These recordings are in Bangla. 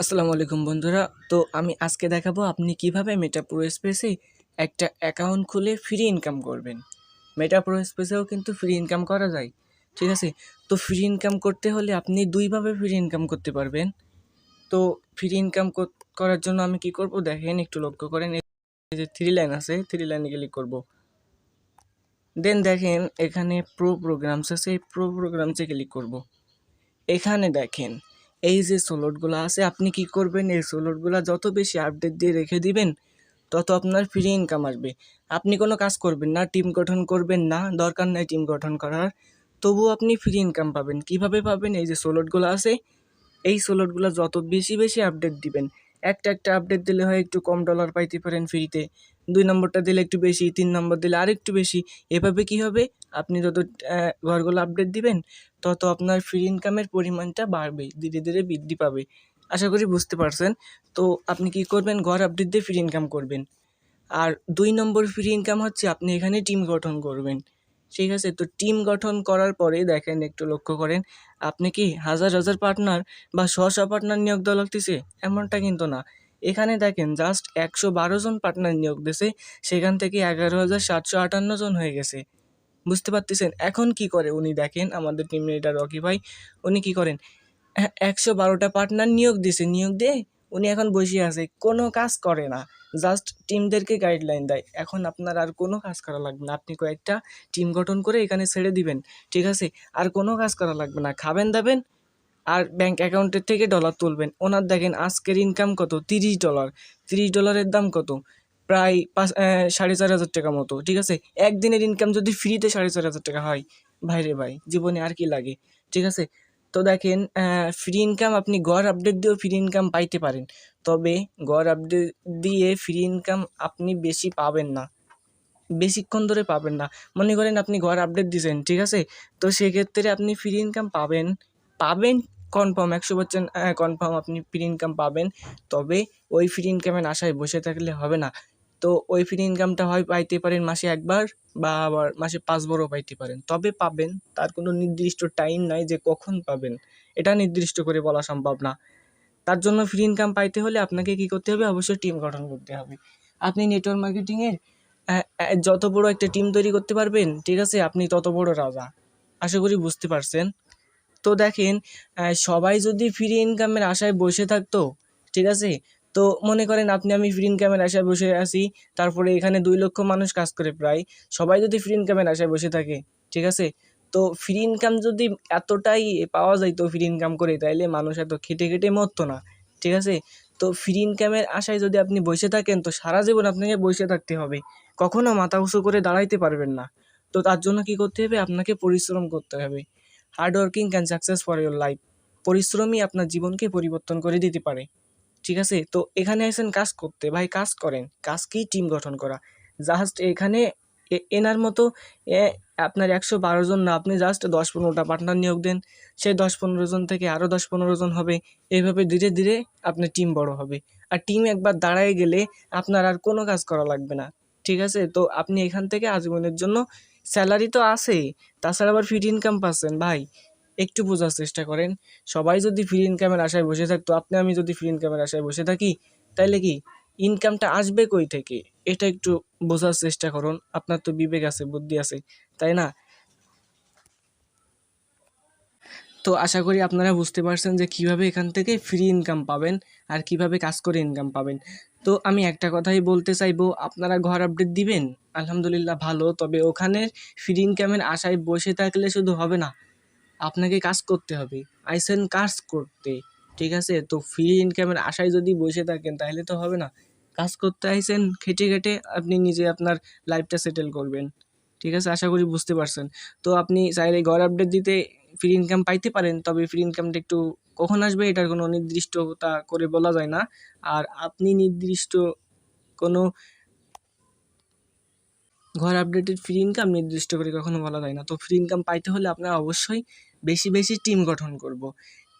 আসসালামু আলাইকুম বন্ধুরা। তো আমি আজকে দেখাবো আপনি কীভাবে মেটা প্রো স্পেসে একটা অ্যাকাউন্ট খুলে ফ্রি ইনকাম করবেন। মেটা প্রো স্পেসেও কিন্তু ফ্রি ইনকাম করা যায়, ঠিক আছে? তো ফ্রি ইনকাম করতে হলে আপনি দুইভাবে ফ্রি ইনকাম করতে পারবেন। তো ফ্রি ইনকাম করার জন্য আমি কি করব? দেখেন, একটু লক্ষ্য করেন, এই যে থ্রি লাইন আছে থ্রি লাইনে ক্লিক করব। দেন দেখেন, এখানে প্রো প্রোগ্রামস আছে এই প্রো প্রোগ্রামসে ক্লিক করব। এখানে দেখেন এই যে সোলটগুলো আছে, আপনি কি করবেন? এই সোলটগুলো যত বেশি আপডেট দিয়ে রেখে দিবেন, তত আপনার ফ্রি ইনকাম আসবে। আপনি কোনো কাজ করবেন না টিম গঠন করবেন না, দরকার নেই টিম গঠন করার। তবুও আপনি ফ্রি ইনকাম পাবেন। কীভাবে পাবেন? এই যে সোলটগুলো আছে, এই সোলটগুলো যত বেশি বেশি আপডেট দিবেন একটা একটা আপডেট দিলে হয় একটু কম ডলার পাইতে পারেন ফ্রিতে দুই নম্বরটা দিলে একটু বেশি, তিন নম্বর দিলে আর একটু বেশি। এভাবে কি হবে? আপনি যত ঘরগুলো আপডেট দিবেন, তত আপনার ফ্রি ইনকামের পরিমাণটা বাড়বে, ধীরে ধীরে বৃদ্ধি পাবে। আশা করি বুঝতে পারছেন। তো আপনি কি করবেন? ঘর আপডেট দিয়ে ফ্রি ইনকাম করবেন। আর দুই নম্বর ফ্রি ইনকাম হচ্ছে আপনি এখানে টিম গঠন করবেন। ঠিক আছে? তো টিম গঠন করার পরে দেখেন, একটু লক্ষ্য করেন, আপনি কি হাজার হাজার পার্টনার বা শ শ পার্টনার নিয়োগ দেওয়া লাগতেছে? এমনটা কিন্তু না। এখানে দেখেন জাস্ট একশো বারো জন পার্টনার নিয়োগ দিয়েছে সেখান থেকে এগারো হাজার সাতশো আটান্ন জন হয়ে গেছে। বুঝতে পারতেছেন? এখন কি করে? উনি দেখেন, আমাদের টিম লিডার রকি ভাই, উনি কি করেন? একশো বারোটা পার্টনার নিয়োগ দিছে। নিয়োগ দিয়ে উনি এখন বসে আছে, কোনো কাজ করে না। জাস্ট টিমদেরকে গাইডলাইন দেয়। এখন আপনার আর কোনো কাজ করা লাগবে না। আপনি কয়েকটা টিম গঠন করে এখানে ছেড়ে দিবেন, ঠিক আছে? আর কোনো কাজ করা লাগবে না। খাবেন দাবেন আর ব্যাংক অ্যাকাউন্টের থেকে ডলার তুলবেন। ওনার দেখেন আজকের ইনকাম কত? তিরিশ ডলার তিরিশ ডলারের দাম কত? প্রায় পাঁচ সাড়ে চার হাজার টাকা মতো, ঠিক আছে? একদিনের ইনকাম যদি ফ্রিতে সাড়ে চার হাজার টাকা হয়, ভাইরে ভাই, জীবনে আর কি লাগে, ঠিক আছে? তো দেখেন ফ্রি ইনকাম আপনি গড় আপডেট দিয়েও ফ্রি ইনকাম পাইতে পারেন। তবে গড় আপডেট দিয়ে ফ্রি ইনকাম আপনি বেশি পাবেন না। বেশিক্ষণ ধরে পাবেন না। মনে করেন আপনি ঘর আপডেট দিয়েছেন, ঠিক আছে? তো সেক্ষেত্রে আপনি ফ্রি ইনকাম পাবেন পাবেন কনফার্ম একশো পার্সেন্ট কনফার্ম আপনি ফ্রি ইনকাম পাবেন। তবে ওই ফ্রি ইনকামের আশায় বসে থাকলে হবে না। তো ওই ফ্রি ইনকামটা হয় পাইতে পারেন মাসে একবার বা আবার মাসে পাঁচবারও পাইতে পারেন। তবে পাবেন, তার কোনো নির্দিষ্ট টাইম নাই যে কখন পাবেন। এটা নির্দিষ্ট করে বলা সম্ভব না। তার জন্য ফ্রি ইনকাম পাইতে হলে আপনাকে কি করতে হবে? অবশ্যই টিম গঠন করতে হবে। আপনি নেটওয়ার্ক মার্কেটিংয়ের যত বড় একটা টিম তৈরি করতে পারবেন, ঠিক আছে, আপনি তত বড় রাজা। আশা করি বুঝতে পারছেন। তো দেখেন সবাই যদি ফ্রি ইনকামের আশায় বসে থাকতো, ঠিক আছে তো মনে করেন আপনি, আমি ফ্রি ইনকামের আশায় বসে আছি, তারপরে এখানে দুই লক্ষ মানুষ কাজ করে প্রায়, সবাই যদি ফ্রি ইনকামের আশায় বসে থাকে, ঠিক আছে? তো ফ্রি ইনকাম যদি এতটাই পাওয়া যায় তো ফ্রি ইনকাম করে, তাইলে মানুষ এত খেটে খেটে মরতো না, ঠিক আছে? তো ফ্রি ইনকামের আশায় যদি আপনি বসে থাকেন, তো সারা জীবন আপনাকে বসে থাকতে হবে, কখনো মাথা উঁচু করে দাঁড়াইতে পারবেন না, তো তার জন্য কি করতে হবে? আপনাকে পরিশ্রম করতে হবে hard working can success for your life পরিশ্রমই আপনার জীবনকে পরিবর্তন করে দিতে পারে। ঠিক আছে? তো এখানে আছেন কাজ করতে। ভাই, কাজ করেন। কাজকেই টিম গঠন করা। জাস্ট এখানে এনার মতো আপনার একশো বারো জন না, আপনি জাস্ট দশ পনেরোটা পার্টনার নিয়োগ দেন। সেই দশ পনেরো জন থেকে আরও দশ পনেরো জন হবে। এইভাবে ধীরে ধীরে আপনার টিম বড় হবে। আর টিম একবার দাঁড়ায় গেলে আপনার আর কোনো কাজ করা লাগবে না। ঠিক আছে? তো আপনি এখান থেকে আজীবনের জন্য স্যালারি তো আছেই। তাছাড়া আবার ফিট ইনকাম পাচ্ছেন, ভাই। একটু বোঝার চেষ্টা করেন। সবাই যদি ফ্রি ইনকামের আশায় বসে থাকতো আপনি, আমি যদি ফ্রি ইনকামের আশায় বসে থাকি, তাইলে কি ইনকামটা আসবে কই থেকে? এটা একটু বোঝার চেষ্টা করুন। আপনার তো বিবেক আছে, বুদ্ধি আছে, তাই না? তো আশা করি আপনারা বুঝতে পারছেন যে কীভাবে এখান থেকে ফ্রি ইনকাম পাবেন আর কীভাবে কাজ করে ইনকাম পাবেন। তো আমি একটা কথাই বলতে চাইব, আপনারা ঘর আপডেট দিবেন? আলহামদুলিল্লাহ ভালো, তবে ওখানে ফ্রি ইনকামের আশায় বসে থাকলে শুধু হবে না। আপনাকে কাজ করতে হবে। আইসেন কাজ করতে, ঠিক আছে? তো ফ্রি ইনকামের আশায় যদি বসে থাকেন, তাহলে তো হবে না। কাজ করতে আইসেন, খেটে খেটে আপনি নিজে আপনার লাইফটা সেটেল করবেন। ঠিক আছে? আশা করি বুঝতে পারছেন। তো আপনি চাইলে ঘর আপডেট দিতে ফ্রি ইনকাম পাইতে পারেন, তবে ফ্রি ইনকামটা একটু কখন আসবে এটার কোনো নির্দিষ্টতা করে বলা যায় না। আর আপনি নির্দিষ্ট কোনো ঘর আপডেটেড ফ্রি ইনকাম নির্দিষ্ট করে কখনো বলা যায় না। তো ফ্রি ইনকাম পাইতে হলে আপনার অবশ্যই বেশি বেশি টিম গঠন করব।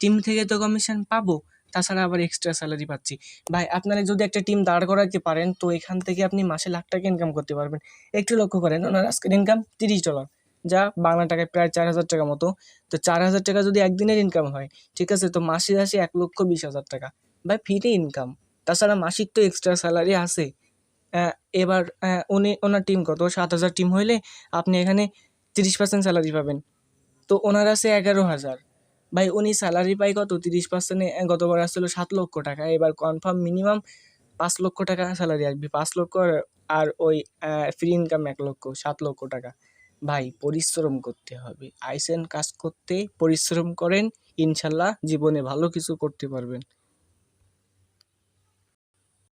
টিম থেকে তো কমিশন পাবো, তাছাড়া আবার এক্সট্রা স্যালারি পাচ্ছি। ভাই, আপনারা যদি একটা টিম দাঁড় করাতে পারেন, তো এখান থেকে আপনি মাসে লাখ টাকা ইনকাম করতে পারবেন। একটু লক্ষ্য করেন, ওনার আজকের ইনকাম তিরিশ ডলার যা বাংলা টাকায় প্রায় চার হাজার টাকা মতো। তো চার হাজার টাকা যদি একদিনের ইনকাম হয়, ঠিক আছে, তো মাসে আসে এক লক্ষ বিশ হাজার টাকা। ভাই ফ্রি ইনকাম তাছাড়া মাসিক তো এক্সট্রা স্যালারি আছে। এবার উনি, ওনার টিম কত? সাত হাজার টিম হইলে আপনি এখানে তিরিশ পার্সেন্ট স্যালারি পাবেন। তো ওনার আছে এগারো হাজার। ভাই, উনি স্যালারি পাই কত? তিরিশ পার্সেন্টে গতবার আসছিল সাত লক্ষ টাকা। এবার কনফার্ম মিনিমাম পাঁচ লক্ষ টাকা স্যালারি আসবে। পাঁচ লক্ষ আর- আর ওই ফ্রি ইনকাম এক লক্ষ, সাত লক্ষ টাকা। ভাই, পরিশ্রম করতে হবে। আইসেন কাজ করতে, পরিশ্রম করেন, ইনশাল্লাহ জীবনে ভালো কিছু করতে পারবেন।